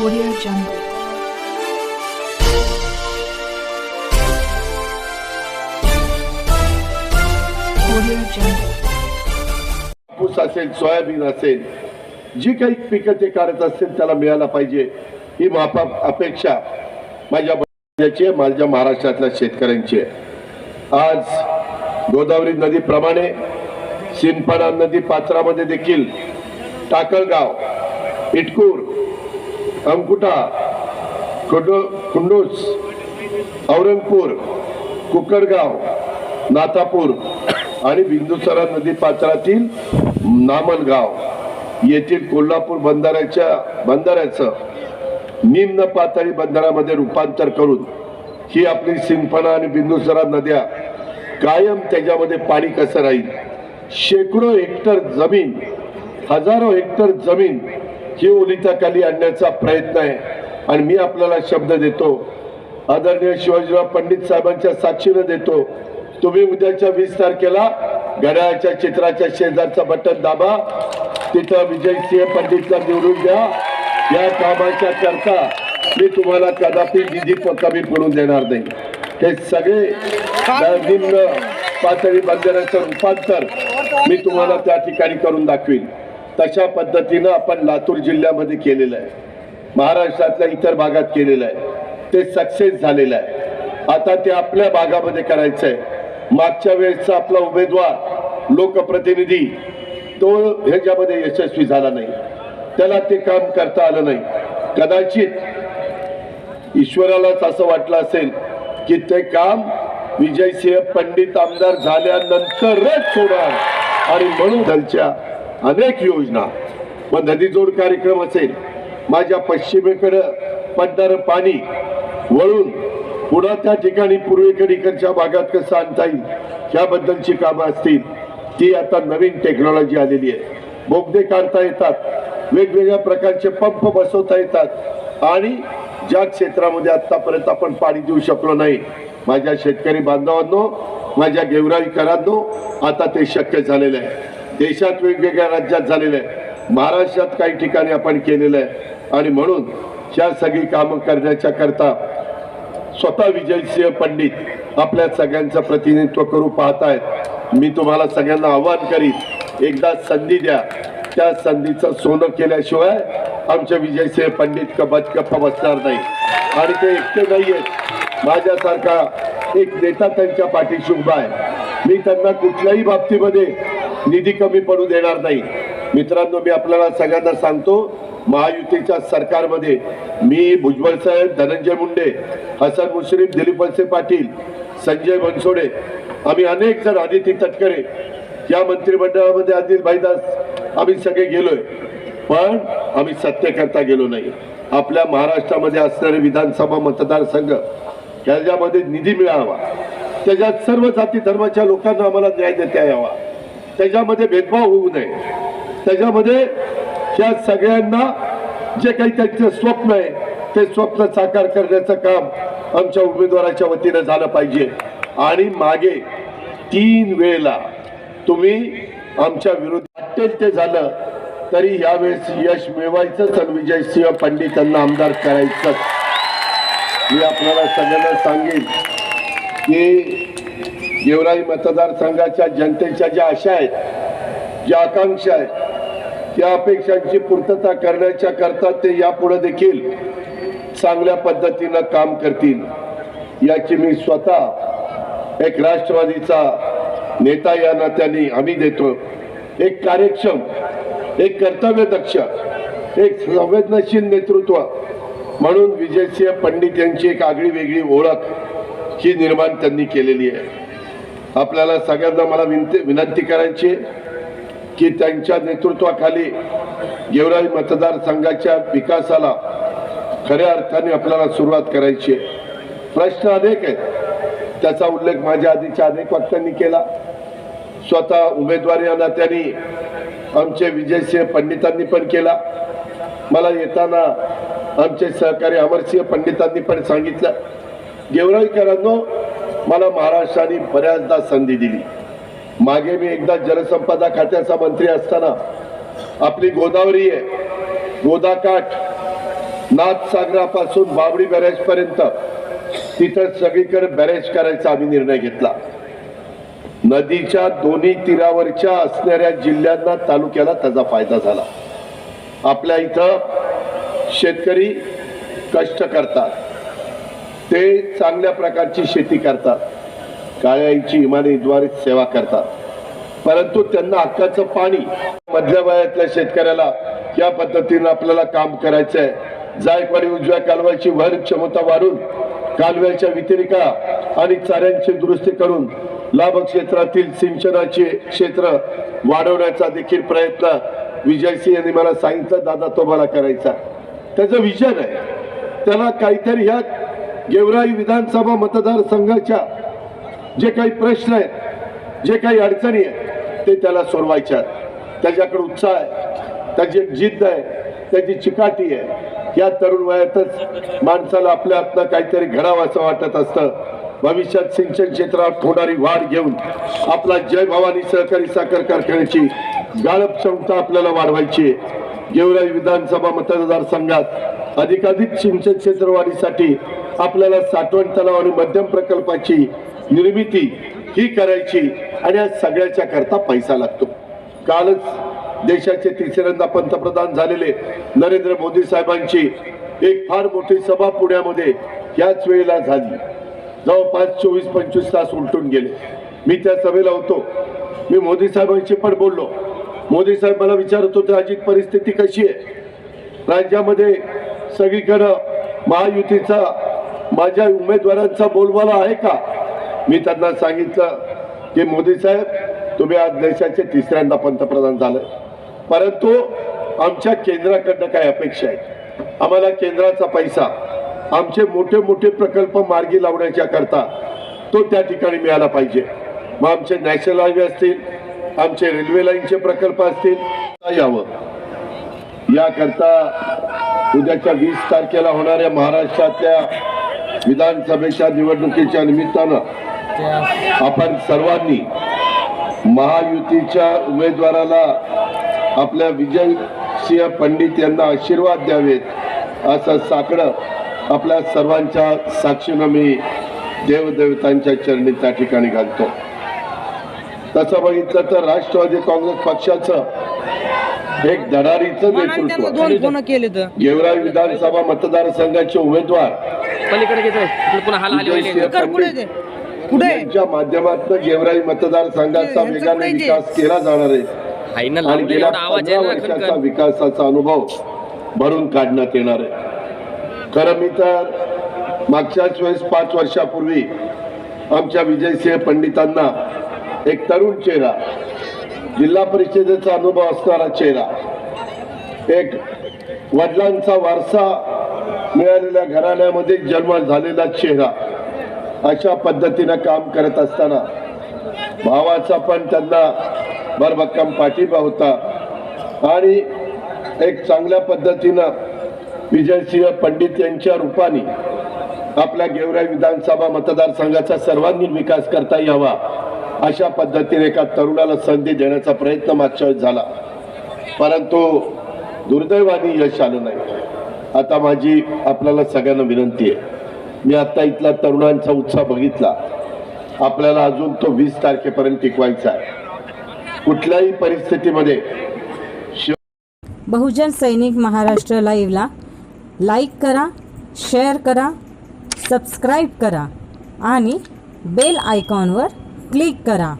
Audio Jungle. कापूस असेल soybean असेल जी काही पिकं ते काढत असतील त्याला मिळायला पाहिजे ही माफा अपेक्षा माझ्या राज्याची आहे, माझ्या महाराष्ट्रातल्या शेतकऱ्यांची आहे आज गोदावरी नदीप्रमाणे सिंदफणा नदी पात्रामध्ये देखील टाकळगाव इटकूर अंकुटा कुंडो कुंडूस औरंगपूर कुकडगाव नाथापूर आणि बिंदुसरा नदी पात्रातील नामलगाव येथील कोल्हापूर बंधाऱ्याच्या बंधाऱ्याचं निम्न पातळी बंधाऱ्यामध्ये रूपांतर करून ही आपली सिंदफणा आणि बिंदुसरा नद्या कायम त्याच्यामध्ये पाणी कसं राहील? शेकडो हेक्टर जमीन हजारो हेक्टर जमीन ही ओलिताखाली आणण्याचा प्रयत्न आहे. आणि मी आपल्याला शब्द देतो. आदरणीय शिवाजीराव पंडित साहेबांच्या साक्षीनं देतो. तुम्ही उद्याच्या वीस तारखेला घड्याळाच्या चित्राच्या शेजारचा बटन दाबा. तिथं विजयसिंह पंडितला निवडून द्या. या कामाच्या करता मी तुम्हाला कदापि निधी कमी पडून देणार नाही. हे सगळे निम्न पातळी बंदराचं रूपांतर मी तुम्हाला त्या ठिकाणी करून दाखवीन. तशा पद्धतीनं आपण लातूर जिल्ह्यामध्ये केलेलं आहे. महाराष्ट्रातल्या इतर भागात केलेलं आहे. ते सक्सेस झालेलं आहे. आता ते आपल्या भागामध्ये करायचं आहे मागच्या वेळेसचा आपला उमेदवार लोकप्रतिनिधी तो ह्याच्यामध्ये यशस्वी झाला नाही. त्याला ते काम करता आलं नाही. कदाचित ईश्वरालाच असं वाटलं असेल की ते काम विजयसिंह पंडित आमदार झाल्यानंतरच होणार आणि म्हणून त्यांच्या अनेक योजना मग नदीजोड कार्यक्रम असेल माझ्या पश्चिमेकडं पडणारं पाणी वळून पुन्हा त्या ठिकाणी पूर्वेकडीकडच्या भागात कसं आणता येईल याबद्दलची कामं असतील ती आता नवीन टेक्नॉलॉजी आलेली आहे. बोगदे काढता येतात वेगवेगळ्या प्रकारचे पंप बसवता येतात आणि ज्या क्षेत्रामध्ये आतापर्यंत आपण पाणी देऊ शकलो नाही माझ्या शेतकरी बांधवांनो माझ्या गेवराईकरांनो आता ते शक्य झालेलं आहे. देशात वेगवेगळ्या राज्यात झालेलं आहे. महाराष्ट्रात काही ठिकाणी आपण केलेलं आहे. आणि म्हणून ह्या सगळी कामं करण्याच्या करता स्वतः विजयसिंह पंडित आपल्या सगळ्यांचं प्रतिनिधित्व करू पाहतायत. मी तुम्हाला सगळ्यांना आवाहन करीन एकदा संधी द्या. त्या संधीचं सोनं केल्याशिवाय आमच्या विजयसिंह पंडित कबत गप्पा बसणार नाही. आणि ते एकटे नाही आहेत माझ्यासारखा एक नेता त्यांच्या पाठीशी उभा आहे. मी त्यांना कुठल्याही बाबतीमध्ये निधी कमी पडू देणार नाही. मित्रांनो मी आपल्याला सगळ्यांना सांगतो महायुतीच्या सरकारमध्ये मी भुजबळ साहेब धनंजय मुंडे हसन मुश्रीफ दिलीप वळसे पाटील संजय बनसोडे आम्ही अनेक जण आदिती तटकरे या मंत्रिमंडळामध्ये आदिल भाईदास आम्ही सगळे गेलोय. पण आम्ही सत्य करता गेलो नाही. आपल्या महाराष्ट्रामध्ये असणारे विधानसभा मतदारसंघ त्याच्यामध्ये निधी मिळावा. त्याच्यात सर्व जाती धर्माच्या लोकांना आम्हाला न्याय देता यावा. त्याच्यामध्ये भेदभाव होऊ नये. त्याच्यामध्ये या सगळ्यांना जे काही त्यांचं स्वप्न आहे ते स्वप्न साकार करण्याचं काम आमच्या उमेदवाराच्या वतीनं झालं पाहिजे. आणि मागे तीन वेळेला तुम्ही आमच्या विरोध वाटेल ते झालं तरी यावेळेस यश मिळवायचंच आणि विजयसिंह पंडितांना आमदार करायचंच मी आपल्याला सगळ्यांना सांगेन की गेवराई मतदारसंघाच्या जनतेच्या ज्या आशा आहेत ज्या आकांक्षा आहेत त्या अपेक्षांची पूर्तता करण्याच्या करता ते यापुढे देखील चांगल्या पद्धतीनं काम करतील याची मी स्वतः एक राष्ट्रवादीचा नेता या नात्याने हमी देतो. एक कार्यक्षम एक कर्तव्यदक्ष एक संवेदनशील नेतृत्व म्हणून विजयसिंह पंडित यांची एक आगळी वेगळी ओळख ही निर्माण त्यांनी केलेली आहे. आपल्याला सगळ्यांना मला विनंती विनंती करायची की त्यांच्या नेतृत्वाखाली गेवराई मतदारसंघाच्या विकासाला खऱ्या अर्थाने आपल्याला सुरुवात करायची प्रश्न अनेक आहेत. त्याचा उल्लेख माझ्या आधीच्या अनेक वक्त्यांनी केला. स्वतः उमेदवारी या नात्याने आमचे विजयसिंह पंडितांनी पण केला. मला येताना आमचे सहकारी अमरसिंह पंडितांनी पण सांगितलं. गेवराईकरांनो मला महाराष्ट्राने बऱ्याचदा संधी दिली. मागे मी एकदा जलसंपदा खात्याचा मंत्री असताना आपली गोदावरी आहे गोदाकाठ नाथसागरापासून बाबडी बॅरेजपर्यंत तिथं सगळीकडे बॅरेज करायचा आम्ही निर्णय घेतला. नदीच्या दोन्ही तीरावरच्या असणाऱ्या जिल्ह्यांना तालुक्याला त्याचा फायदा झाला. आपल्या इथं शेतकरी कष्ट करतात. ते चांगल्या प्रकारची शेती करतात. काळ्याईची इमानीद्वारे सेवा करतात. परंतु त्यांना हक्काचं पाणी मधल्या वयातल्या शेतकऱ्याला या पद्धतीनं आपल्याला काम करायचंय. जायकवाडी उजव्या कालव्याची भर क्षमता वाढून कालव्याच्या व्यतिरिका आणि चाऱ्यांची दुरुस्ती करून लाभ क्षेत्रातील सिंचनाचे क्षेत्र वाढवण्याचा देखील प्रयत्न विजयसिंह यांनी मला सांगितलं. दादा तो मला करायचा. त्याचं विजन आहे. त्याला काहीतरी ह्या गेवराई विधानसभा मतदारसंघाच्या जे काही प्रश्न आहेत जे काही अडचणी आहेत ते त्याला सोडवायच्या आहेत. त्याच्याकडे उत्साह आहे त्याची जिद्द आहे त्याची चिकाटी आहे. या तरुण वयातच माणसाला आपल्या हातनं काहीतरी घडावं असं वाटत असतं. भविष्यात सिंचन क्षेत्रात होणारी वाढ घेऊन आपला जय भवानी सहकारी साखर कारखान्याची गाळप क्षमता आपल्याला वाढवायची आहे. गेवराई विधानसभा मतदारसंघात अधिकाधिक सिंचन क्षेत्रवाढीसाठी आपल्याला साठवण तलाव आणि मध्यम प्रकल्पाची निर्मिती ही करायची आणि या सगळ्याच्या करता पैसा लागतो. कालच देशाचे तिसऱ्यांदा पंतप्रधान झालेले नरेंद्र मोदी साहेबांची एक फार मोठी सभा पुण्यामध्ये याच वेळेला झाली. जवळपास चोवीस पंचवीस तास उलटून गेले. मी त्या सभेला होतो. मी मोदी साहेबांशी पण बोललो. मोदी साहेब मला विचारत होते अजित परिस्थिती कशी आहे? राज्यामध्ये सगळीकडं महायुतीचा माझ्या उमेदवारांचा बोलबाला आहे का? मी त्यांना सांगितलं की मोदी साहेब तुम्ही आज देशाचे तिसऱ्यांदा पंतप्रधान झाले. परंतु आमच्या केंद्राकडनं काय अपेक्षा आहे आम्हाला केंद्राचा पैसा आमचे मोठे मोठे प्रकल्प मार्गी लावण्याच्या करता तो त्या ठिकाणी मिळाला पाहिजे. मग आमचे नॅशनल हायवे असतील आमचे रेल्वे लाईनचे प्रकल्प असतील यावं? याकरता उद्याच्या वीस तारखेला होणाऱ्या महाराष्ट्रातल्या विधानसभेच्या निवडणुकीच्या निमित्तानं आपण सर्वांनी महायुतीच्या उमेदवाराला आपल्या विजय सिंह पंडित यांना आशीर्वाद द्यावेत असं साकडं आपल्या सर्वांच्या साक्षीनं मी देवदेवतांच्या चरणी त्या ठिकाणी घालतो. तसं बघितलं तर राष्ट्रवादी काँग्रेस पक्षाचं एक धडारीचं नेतृत्व. दोन फोन केले तर? गेवराई विधानसभा मतदारसंघाचे उमेदवार. पलीकडे घेतोय. पुन्हा हाल माध्यमातून गेवराई मतदारसंघाचा वेगाने विकास केला जाणार आहे. आणि गेल्या पंधरा वर्षाचा. विकासाचा अनुभव भरून काढण्यात येणार आहे. खरं मी तर मागच्याच वेळेस पाच वर्षापूर्वी आमच्या विजयसिंह पंडितांना एक तरुण चेहरा जिल्हा परिषदेचा अनुभव असणारा चेहरा. एक वडिलांचा वारसा मिळालेल्या घराण्यामध्ये जन्म झालेला चेहरा अशा पद्धतीनं काम करत असताना भावाचा पण त्यांना भरभक्कम पाठिंबा होता. आणि एक चांगल्या पद्धतीनं विजयसिंह पंडित यांच्या रूपाने आपल्या गेवराई विधानसभा मतदारसंघाचा सर्वांगीण विकास करता यावा. अशा पद्धतीने एका तरुणाला संधी देण्याचा प्रयत्न मागच्या वेळेस झाला. परंतु दुर्दैवाने यश आलं नाही. आता माझी आपल्याला सगळ्यांना विनंती आहे. मी आता इथला तरुणांचा उत्साह बघितला. आपल्याला अजून तो वीस तारखेपर्यंत टिकवायचा आहे. कुठल्याही परिस्थितीमध्ये बहुजन सैनिक महाराष्ट्र लाईव्हला लाईक करा शेअर करा सबस्क्राईब करा आणि बेल आयकॉनवर क्लिक करा.